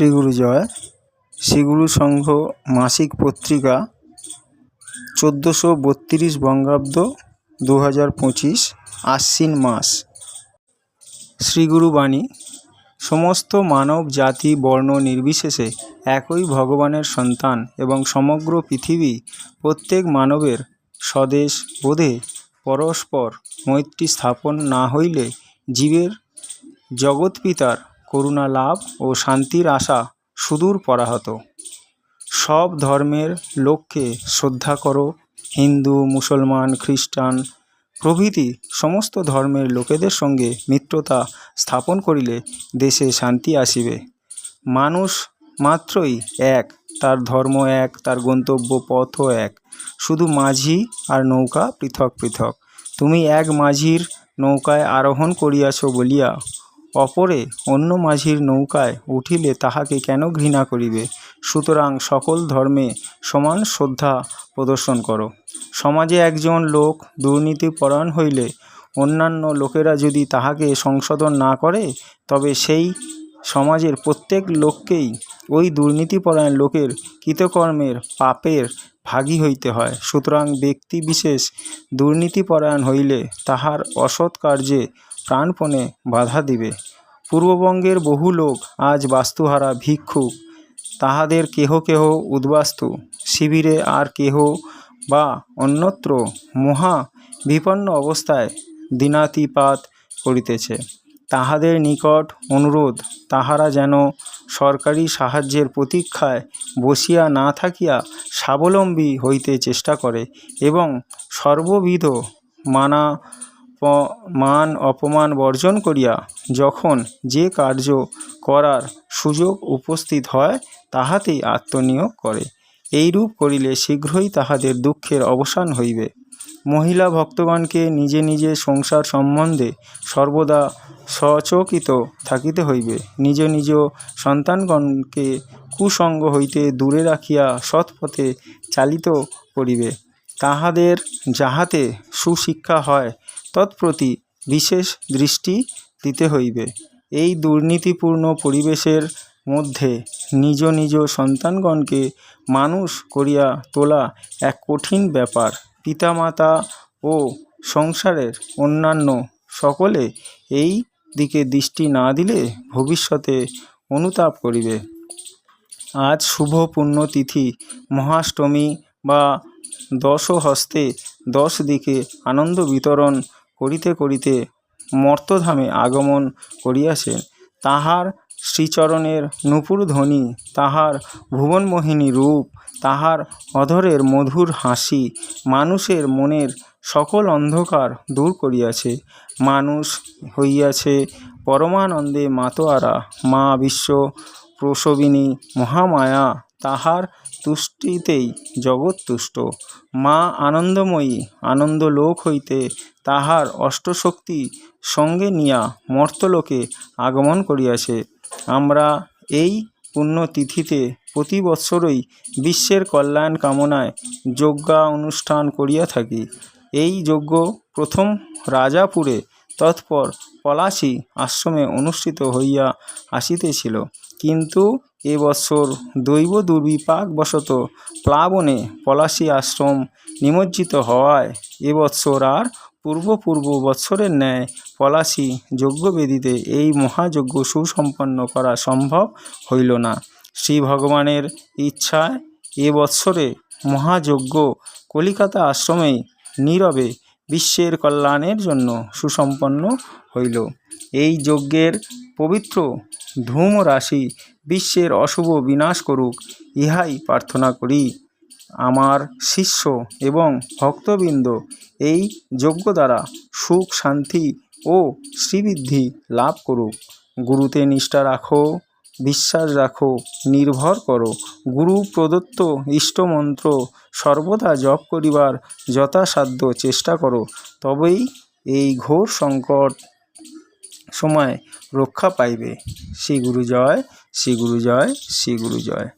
শ্রীগুরু জয় শ্রীগুরু সংঘ মাসিক পত্রিকা চোদ্দোশো বত্রিশ বঙ্গাব্দ দু হাজার পঁচিশ আশ্বিন মাস। শ্রীগুরু বাণী সমস্ত মানব জাতি বর্ণ নির্বিশেষে একই ভগবানের সন্তান এবং সমগ্র পৃথিবী প্রত্যেক মানবের স্বদেশ বোধে পরস্পর মৈত্রী স্থাপন না হইলে জীবের জগৎপিতার করুণা লাভ ও শান্তির আশা সুদূর পরাহত। সব ধর্মের লোককে শ্রদ্ধা করো, হিন্দু, মুসলমান, খ্রিস্টান, প্রভৃতি সমস্ত ধর্মের লোকেদের সঙ্গে মিত্রতা স্থাপন করিলে দেশে শান্তি আসিবে। মানুষ মাত্রই এক, তার ধর্ম এক, তার গন্তব্য পথও এক। শুধু মাঝি আর নৌকা পৃথক পৃথক। তুমি এক মাঝির নৌকায় আরোহণ করিয়াছ বলিয়া অপরে অন্য মাঝির নৌকায় উঠিলে তাহাকে কেন ঘৃণা করিবে? সুতরাং সকল ধর্মে সমান শ্রদ্ধা প্রদর্শন করো। সমাজে একজন লোক দুর্নীতিপরায়ণ হইলে অন্যান্য লোকেরা যদি তাহাকে সংশোধন না করে, তবে সেই সমাজের প্রত্যেক লোককেই ওই দুর্নীতিপরায়ণ লোকের কৃতকর্মের পাপের ভাগী হইতে হয়। সুতরাং ব্যক্তি বিশেষ দুর্নীতিপরায়ণ হইলে তাহার অসৎ কার্যে প্রাণপণে বাধা দিবে। পূর্ববঙ্গের বহু লোক আজ বাস্তুহারা ভিক্ষুক। তাহাদের কেহ কেহ উদ্বাস্তু। শিবিরে আর কেহ বা অন্যত্র মহা বিপন্ন অবস্থায় দিনাতিপাত করিতেছে। তাহাদের নিকট অনুরোধ, তাহারা যেন সরকারি সাহায্যের প্রতীক্ষায় বসিয়া না থাকিয়া স্বাবলম্বী হইতে চেষ্টা করে এবং সর্ববিধ মানা মান অপমান বর্জন করিয়া যখন যে কার্য করার সুযোগ উপস্থিত হয়, তাহাতেই আত্মনিয়োগ করে। এইরূপ করিলে শীঘ্রই তাহাদের দুঃখের অবসান হইবে। মহিলা ভক্তগণকে নিজে নিজে সংসার সম্বন্ধে সর্বদা সচকিত থাকিতে হইবে। নিজ নিজ সন্তানগণকে কুসঙ্গ হইতে দূরে রাখিয়া সৎপথে চালিত করিবে। তাহাদের যাহাতে সুশিক্ষা হয় তৎপ্রতি বিশেষ দৃষ্টি দিতে হইবে। এই দুর্নীতিপূর্ণ পরিবেশের মধ্যে নিজ নিজ সন্তানগণকে মানুষ করিয়া তোলা এক কঠিন ব্যাপার। পিতামাতা ও সংসারের অন্যান্য সকলে এই দিকে দৃষ্টি না দিলে ভবিষ্যতে অনুতাপ করিবে। আজ শুভ পুণ্যতিথি, মহাষ্টমী বা দশহস্তে দশ দিকে আনন্দ বিতরণ করিতে করিতে মর্তধামে আগমন করিয়াছে, তাহার শ্রীচরণের নূপুর ধ্বনি, তাহার ভুবনমোহিনী রূপ, তাহার অধরের মধুর হাসি, মানুষের মনের সকল অন্ধকার দূর করিয়াছে, মানুষ হইয়াছে পরমানন্দে মাতোয়ারা, মা বিশ্ব প্রসবিনী মহামায়া তাহার তুষ্টিতেই জগৎ তুষ্ট। মা আনন্দময়ী, আনন্দলোক হইতে তাহার অষ্টশক্তি সঙ্গে নিয়া মর্তলোকে আগমন করিয়াছে। আমরা এই পুণ্যতিথিতে প্রতি বৎসরই বিশ্বের কল্যাণ কামনায় যজ্ঞা অনুষ্ঠান করিয়া থাকি। এই যজ্ঞ প্রথম রাজাপুরে তৎপর পলাশী আশ্রমে অনুষ্ঠিত হইয়া আসিতেছিল। কিন্তু এ বৎসর দৈব দুর্বিপাকবশত প্লাবনে পলাশী আশ্রম নিমজ্জিত হওয়ায় এ বৎসর আর পূর্ব পূর্ব বৎসরের ন্যায় পলাশী যজ্ঞবেদীতে এই মহাযজ্ঞ সুসম্পন্ন করা সম্ভব হইল না। শ্রী ভগবানের ইচ্ছায় এ বৎসরে মহাযজ্ঞ কলিকাতা আশ্রমেই নীরবে বিশ্বের কল্যাণের জন্য সুসম্পন্ন হইল। এই যজ্ঞের পবিত্র ধূম রাশি বিশ্বের অশুভ বিনাশ করুক, ইহাই প্রার্থনা করি। আমার শিষ্য এবং ভক্তবৃন্দ এই যজ্ঞ দ্বারা সুখ, শান্তি ও শ্রীবৃদ্ধি লাভ করুক। গুরুতে নিষ্ঠা রাখো, বিশ্বাস রাখো, নির্ভর করো। গুরু প্রদত্ত ইষ্টমন্ত্র সর্বদা জপ করিবার যথাসাধ্য চেষ্টা করো। তবেই এই ঘোর সংকট সময় রক্ষা পাইবে। শ্রী গুরু জয় শ্রী গুরু জয় শ্রী গুরু জয়।